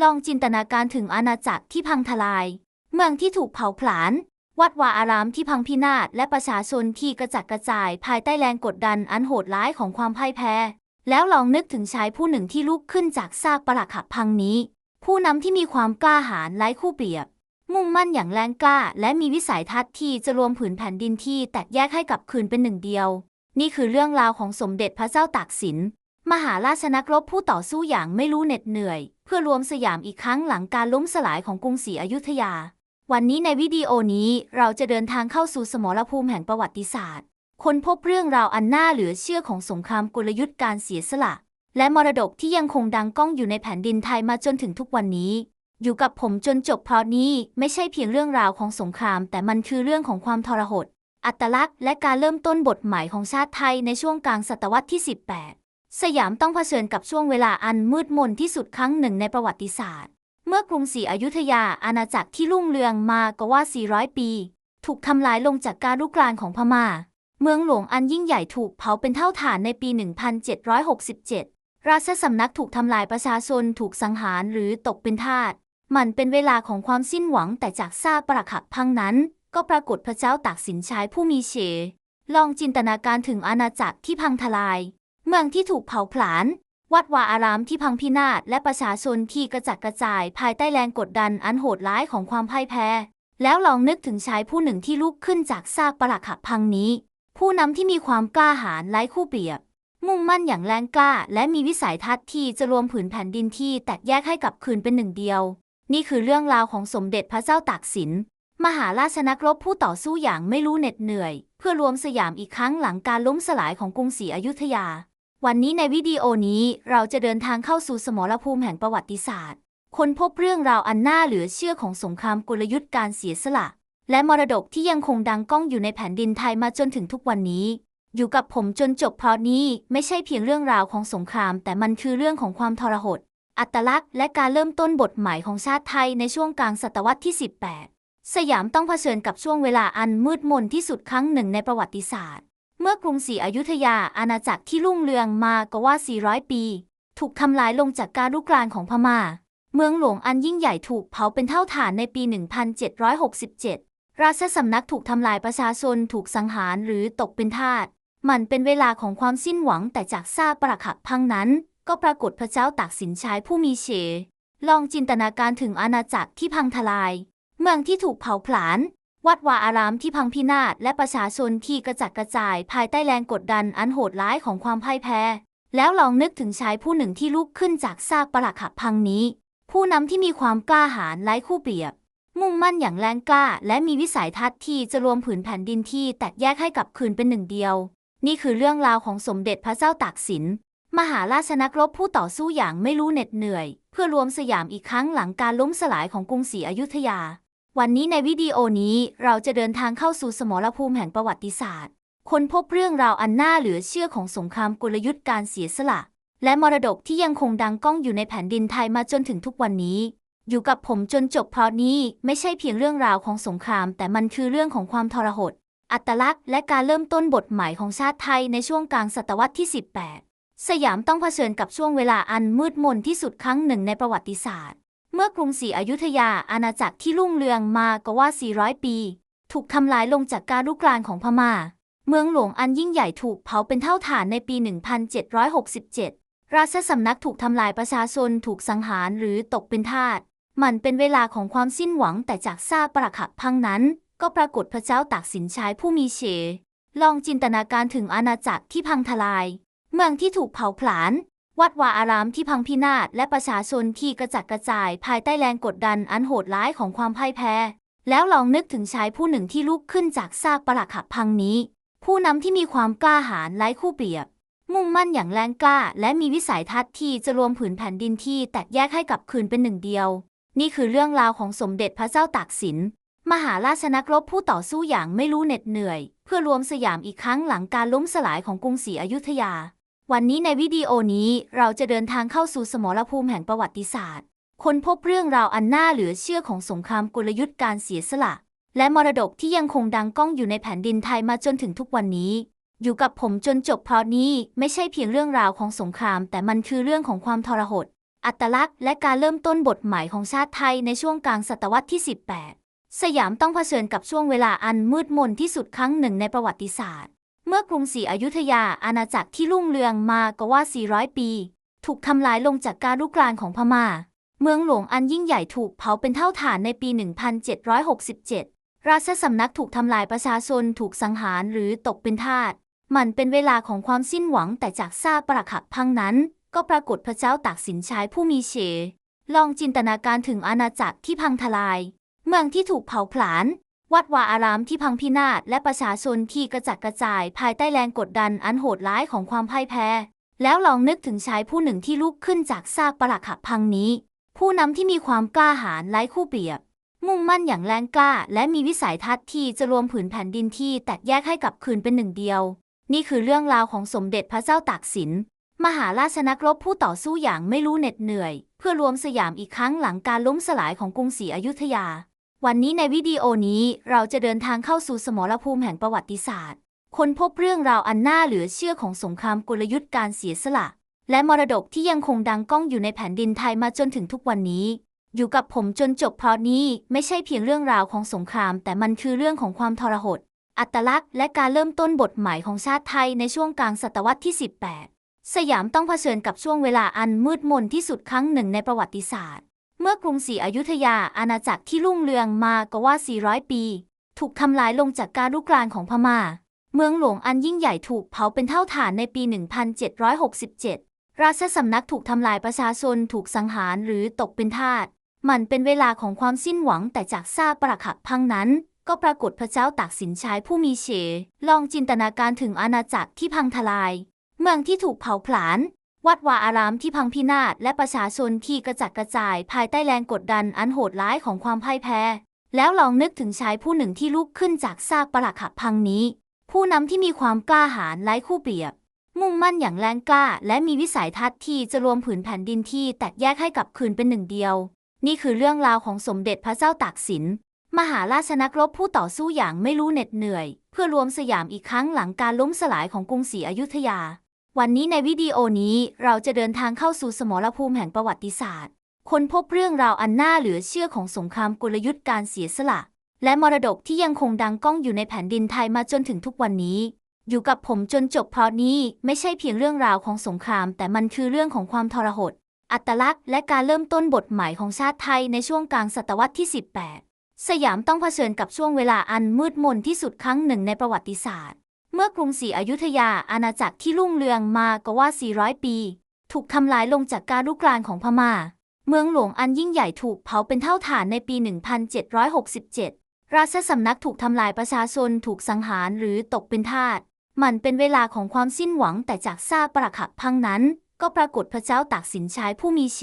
ลองจินตนาการถึงอาณาจักรที่พังทลาย เมืองที่ถูกเผาผลาญ วัดวาอารามที่พังพินาศ และประชาชนที่กระจัดกระจายภายใต้แรงกดดันอันโหดร้ายของความพ่ายแพ้ แล้วลองนึกถึงชายผู้หนึ่งที่ลุกขึ้นจากซากปรักหักพังนี้ ผู้นำที่มีความกล้าหาญไร้คู่เปรียบ มุ่งมั่นอย่างแรงกล้า และมีวิสัยทัศน์ที่จะรวมผืนแผ่นดินที่แตกแยกให้กลับคืนเป็นหนึ่งเดียว นี่คือเรื่องราวของสมเด็จพระเจ้าตากสิน มหาราชนักรบผู้ต่อสู้อย่างไม่รู้เหน็ดเหนื่อย เพื่อรวมสยามอีกครั้งหลังการล้มสลายของกรุงศรีอยุธยา วันนี้ในวิดีโอนี้เราจะเดินทางเข้าสู่สมรภูมิแห่งประวัติศาสตร์ ค้นพบเรื่องราวอันน่าเหลือเชื่อของสงครามกลยุทธ์การเสียสละ และมรดกที่ยังคงดังก้องอยู่ในแผ่นดินไทยมาจนถึงทุกวันนี้ อยู่กับผมจนจบเพราะนี้ไม่ใช่เพียงเรื่องราวของสงคราม แต่มันคือเรื่องของความทรหดอัตลักษณ์และการเริ่มต้นบทใหม่ของชาติไทยในช่วงกลางศตวรรษที่ 18 สยามต้องเผชิญกับช่วงเวลาอันมืดมนที่สุดครั้งหนึ่งในประวัติศาสตร์ เมื่อกรุงศรีอยุธยาอาณาจักรที่รุ่งเรืองมากว่า 400 ปี ถูกทำลายลงจากการลุกรานของพม่า เมืองหลวงอันยิ่งใหญ่ถูกเผาเป็นเท่าฐานในปี 1767 ราชสำนักถูกทำลายประชาชนถูกสังหารหรือตกเป็นทาส มันเป็นเวลาของความสิ้นหวังแต่จากซากปรักหักพังนั้น ก็ปรากฏพระเจ้าตากสินชายผู้มีเฉลองจินตนาการถึงอาณาจักรที่พังทลาย เมืองที่ถูกเผาผลาญวัดวาอารามที่พังพินาศและประชาชนที่กระจัดกระจายภายใต้แรงกดดันอันโหดร้ายของความพ่ายแพ้ แล้วลองนึกถึงชายผู้หนึ่งที่ลุกขึ้นจากซากปรักหักพังนี้ ผู้นำที่มีความกล้าหาญไร้คู่เปรียบ มุ่งมั่นอย่างแรงกล้า และมีวิสัยทัศน์ที่จะรวมผืนแผ่นดินที่แตกแยกให้กลับคืนเป็นหนึ่งเดียว นี่คือเรื่องราวของสมเด็จพระเจ้าตากสิน มหาราชนักรบผู้ต่อสู้อย่างไม่รู้เหน็ดเหนื่อย เพื่อรวมสยามอีกครั้งหลังการล้มสลายของกรุงศรีอยุธยา วันนี้ในวิดีโอนี้เราจะเดินทางเข้าสู่สมรภูมิแห่งประวัติศาสตร์ ค้นพบเรื่องราวอันน่าเหลือเชื่อของสงครามกลยุทธ์การเสียสละ และมรดกที่ยังคงดังก้องอยู่ในแผ่นดินไทยมาจนถึงทุกวันนี้ อยู่กับผมจนจบเพราะนี้ไม่ใช่เพียงเรื่องราวของสงคราม แต่มันคือเรื่องของความทรหด อัตลักษณ์ และการเริ่มต้นบทใหม่ของชาติไทยในช่วงกลางศตวรรษที่ 18 สยามต้องเผชิญกับช่วงเวลาอันมืดมนที่สุดครั้งหนึ่งในประวัติศาสตร์ เมื่อกรุงศรีอยุธยาอาณาจักรที่รุ่งเรืองมากว่า 400 ปี ถูกทำลายลงจากการลุกรานของพม่า เมืองหลวงอันยิ่งใหญ่ถูกเผาเป็นเท่าฐานในปี 1767 ราชสำนักถูกทำลายประชาชนถูกสังหารหรือตกเป็นทาส มันเป็นเวลาของความสิ้นหวังแต่จากซาปรักหักพังนั้น ก็ปรากฏพระเจ้าตากสินชายผู้มีเฉลองจินตนาการถึงอาณาจักรที่พังทลาย เมืองที่ถูกเผาผลาญ วัดวาอารามที่พังพินาศและประชาชนที่กระจัดกระจายภายใต้แรงกดดันอันโหดร้ายของความพ่ายแพ้ แล้วลองนึกถึงชายผู้หนึ่งที่ลุกขึ้นจากซากปรักหักพังนี้ ผู้นำที่มีความกล้าหาญไร้คู่เปรียบ มุ่งมั่นอย่างแรงกล้า และมีวิสัยทัศน์ที่จะรวมผืนแผ่นดินที่แตกแยกให้กลับคืนเป็นหนึ่งเดียว นี่คือเรื่องราวของสมเด็จพระเจ้าตากสิน มหาราชนักรบผู้ต่อสู้อย่างไม่รู้เหน็ดเหนื่อย เพื่อรวมสยามอีกครั้งหลังการล้มสลายของกรุงศรีอยุธยา วันนี้ในวิดีโอนี้เราจะเดินทางเข้าสู่สมรภูมิแห่งประวัติศาสตร์ค้นพบเรื่องราวอันน่าเหลือเชื่อของสงครามกลยุทธ์การเสียสละ และมรดกที่ยังคงดังก้องอยู่ในแผ่นดินไทยมาจนถึงทุกวันนี้ อยู่กับผมจนจบเพราะนี้ไม่ใช่เพียงเรื่องราวของสงคราม แต่มันคือเรื่องของความทรหด อัตลักษณ์และการเริ่มต้นบทใหม่ของชาติไทยในช่วงกลางศตวรรษที่ 18 สยามต้องเผชิญกับช่วงเวลาอันมืดมนที่สุดครั้งหนึ่งในประวัติศาสตร์ เมื่อกรุงศรีอยุธยาอาณาจักรที่รุ่งเรืองมากว่า 400 ปี ถูกทำลายลงจากการลุกรานของพม่า เมืองหลวงอันยิ่งใหญ่ถูกเผาเป็นเท่าฐานในปี 1767 ราชสำนักถูกทำลายประชาชนถูกสังหารหรือตกเป็นทาส มันเป็นเวลาของความสิ้นหวังแต่จากซากปรักหักพังนั้น ก็ปรากฏพระเจ้าตากสินชายผู้มีเฉลองจินตนาการถึงอาณาจักรที่พังทลาย เมืองที่ถูกเผาผลาญ วัดวาอารามที่พังพินาศและประชาชนที่กระจัดกระจายภายใต้แรงกดดันอันโหดร้ายของความพ่ายแพ้ แล้วลองนึกถึงชายผู้หนึ่งที่ลุกขึ้นจากซากปรักหักพังนี้ ผู้นำที่มีความกล้าหาญไร้คู่เปรียบ มุ่งมั่นอย่างแรงกล้า และมีวิสัยทัศน์ที่จะรวมผืนแผ่นดินที่แตกแยกให้กลับคืนเป็นหนึ่งเดียว นี่คือเรื่องราวของสมเด็จพระเจ้าตากสิน มหาราชนักรบผู้ต่อสู้อย่างไม่รู้เหน็ดเหนื่อย เพื่อรวมสยามอีกครั้งหลังการล้มสลายของกรุงศรีอยุธยา วันนี้ในวิดีโอนี้เราจะเดินทางเข้าสู่สมรภูมิแห่งประวัติศาสตร์ ค้นพบเรื่องราวอันน่าเหลือเชื่อของสงครามกลยุทธ์การเสียสละ และมรดกที่ยังคงดังก้องอยู่ในแผ่นดินไทยมาจนถึงทุกวันนี้ อยู่กับผมจนจบเพราะนี้ไม่ใช่เพียงเรื่องราวของสงคราม แต่มันคือเรื่องของความทรหด อัตลักษณ์ และการเริ่มต้นบทใหม่ของชาติไทยในช่วงกลางศตวรรษที่ 18 สยามต้องเผชิญกับช่วงเวลาอันมืดมนที่สุดครั้งหนึ่งในประวัติศาสตร์ เมื่อกรุงศรีอยุธยาอาณาจักรที่รุ่งเรืองมากว่า 400 ปี ถูกทำลายลงจากการลุกรานของพม่า เมืองหลวงอันยิ่งใหญ่ถูกเผาเป็นเท่าฐานในปี 1767 ราชสำนักถูกทำลายประชาชนถูกสังหารหรือตกเป็นทาส มันเป็นเวลาของความสิ้นหวังแต่จากซาปรักหักพังนั้น ก็ปรากฏพระเจ้าตากสินชายผู้มีเฉลองจินตนาการถึงอาณาจักรที่พังทลาย เมืองที่ถูกเผาผลาญ วัดวาอารามที่พังพินาศและประชาชนที่กระจัดกระจายภายใต้แรงกดดันอันโหดร้ายของความพ่ายแพ้ แล้วลองนึกถึงชายผู้หนึ่งที่ลุกขึ้นจากซากปรักหักพังนี้ ผู้นำที่มีความกล้าหาญไร้คู่เปรียบ มุ่งมั่นอย่างแรงกล้า และมีวิสัยทัศน์ที่จะรวมผืนแผ่นดินที่แตกแยกให้กลับคืนเป็นหนึ่งเดียว นี่คือเรื่องราวของสมเด็จพระเจ้าตากสินมหาราชนักรบผู้ต่อสู้อย่างไม่รู้เหน็ดเหนื่อย เพื่อรวมสยามอีกครั้งหลังการล้มสลายของกรุงศรีอยุธยา วันนี้ในวิดีโอนี้เราจะเดินทางเข้าสู่สมรภูมิแห่งประวัติศาสตร์ ค้นพบเรื่องราวอันน่าเหลือเชื่อของสงครามกลยุทธ์การเสียสละ และมรดกที่ยังคงดังก้องอยู่ในแผ่นดินไทยมาจนถึงทุกวันนี้ อยู่กับผมจนจบเพราะนี้ไม่ใช่เพียงเรื่องราวของสงคราม แต่มันคือเรื่องของความทรหด อัตลักษณ์ และการเริ่มต้นบทใหม่ของชาติไทยในช่วงกลางศตวรรษที่ 18 สยามต้องเผชิญกับช่วงเวลาอันมืดมนที่สุดครั้งหนึ่งในประวัติศาสตร์ เมื่อกรุงศรีอยุธยาอาณาจักรที่รุ่งเรืองมากว่า 400 ปี ถูกทำลายลงจากการลุกรานของพม่า เมืองหลวงอันยิ่งใหญ่ถูกเผาเป็นเท่าฐานในปี 1767 ราชสำนักถูกทำลายประชาชนถูกสังหารหรือตกเป็นทาส มันเป็นเวลาของความสิ้นหวังแต่จากซากปรักหักพังนั้น ก็ปรากฏพระเจ้าตากสินชายผู้มีเฉลองจินตนาการถึงอาณาจักรที่พังทลาย เมืองที่ถูกเผาผลาญ วัดวาอารามที่พังพินาศและประชาชนที่กระจัดกระจายภายใต้แรงกดดันอันโหดร้ายของความพ่ายแพ้ แล้วลองนึกถึงชายผู้หนึ่งที่ลุกขึ้นจากซากปรักหักพังนี้ ผู้นำที่มีความกล้าหาญไร้คู่เปรียบ มุ่งมั่นอย่างแรงกล้า และมีวิสัยทัศน์ที่จะรวมผืนแผ่นดินที่แตกแยกให้กลับคืนเป็นหนึ่งเดียว นี่คือเรื่องราวของสมเด็จพระเจ้าตากสิน มหาราชนักรบผู้ต่อสู้อย่างไม่รู้เหน็ดเหนื่อย เพื่อรวมสยามอีกครั้งหลังการล้มสลายของกรุงศรีอยุธยา วันนี้ในวิดีโอนี้เราจะเดินทางเข้าสู่สมรภูมิแห่งประวัติศาสตร์ค้นพบเรื่องราวอันน่าเหลือเชื่อของสงครามกลยุทธ์การเสียสละ และมรดกที่ยังคงดังก้องอยู่ในแผ่นดินไทยมาจนถึงทุกวันนี้ อยู่กับผมจนจบเพราะนี้ไม่ใช่เพียงเรื่องราวของสงคราม แต่มันคือเรื่องของความทรหด อัตลักษณ์และการเริ่มต้นบทใหม่ของชาติไทยในช่วงกลางศตวรรษที่ 18 สยามต้องเผชิญกับช่วงเวลาอันมืดมนที่สุดครั้งหนึ่งในประวัติศาสตร์ เมื่อกรุงศรีอยุธยาอาณาจักรที่รุ่งเรืองมากว่า 400 ปี ถูกทำลายลงจากการลุกรานของพม่า เมืองหลวงอันยิ่งใหญ่ถูกเผาเป็นเท่าฐานในปี 1767 ราชสำนักถูกทำลายประชาชนถูกสังหารหรือตกเป็นทาส มันเป็นเวลาของความสิ้นหวังแต่จากซาปรักหักพังนั้น ก็ปรากฏพระเจ้าตากสินชายผู้มีเฉ